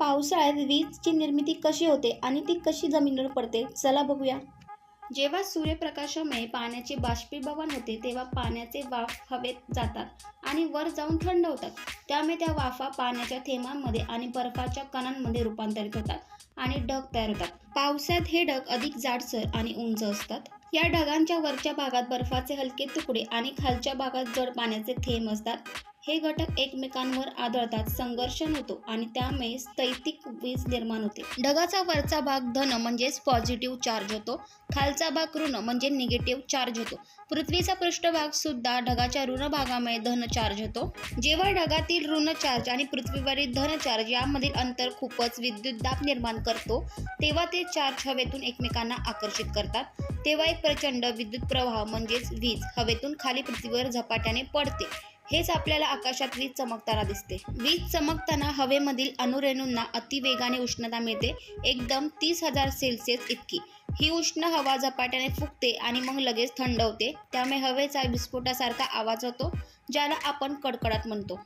पावसाळ्यात वीजची निर्मिती कशी होते आणि ती कशी जमिनीवर पडते? चला बघूया. जेव्हा सूर्यप्रकाशामुळे पाण्याचे बाष्पीभवन होते तेव्हा पाण्याचे वाफ हवेत जातात आणि वर जाऊन थंड होतात. त्यामुळे त्या वाफा पाण्याच्या थेंबांमध्ये आणि बर्फाच्या कणांमध्ये रूपांतरित होतात आणि ढग तयार होतात. पावसात हे ढग अधिक जाडसर आणि उंच असतात. या ढगांच्या वरच्या भागात बर्फाचे हलके तुकडे आणि खालच्या भागात जड पाण्याचे थेंब असतात. हे घटक एकमेकांवर आदळतात संघर्षण होतो आणि त्यामुळे स्थैतिक वीज निर्माण होते. ढगाचा वरचा भाग धन म्हणजेच पॉझिटिव्ह चार्ज होतो. खालचा भाग ऋण म्हणजे निगेटिव्ह चार्ज होतो. पृथ्वीचा पृष्ठभाग सुद्धा ढगाच्या ऋण भागामुळे धन चार्ज होतो. जेव्हा ढगातील ऋण चार्ज आणि पृथ्वीवरील धन चार्ज यामधील अंतर खूपच विद्युत दाब निर्माण करतो तेव्हा ते चार्ज हवेतून एकमेकांना आकर्षित करतात. तेव्हा एक प्रचंड विद्युत प्रवाह म्हणजेच वीज हवेतून खाली पृथ्वीवर झपाट्याने पडते. हेच आपल्याला आकाशात वीज चमकताना दिसते. वीज चमकताना हवेमधील अणुरेणूंना अतिवेगाने उष्णता मिळते. एकदम तीस हजार सेल्सिअस इतकी. ही उष्ण हवा झपाट्याने फुगते आणि मग लगेच थंड होते. त्यामुळे हवेचा विस्फोटासारखा आवाज होतो ज्याला आपण कडकडाट म्हणतो.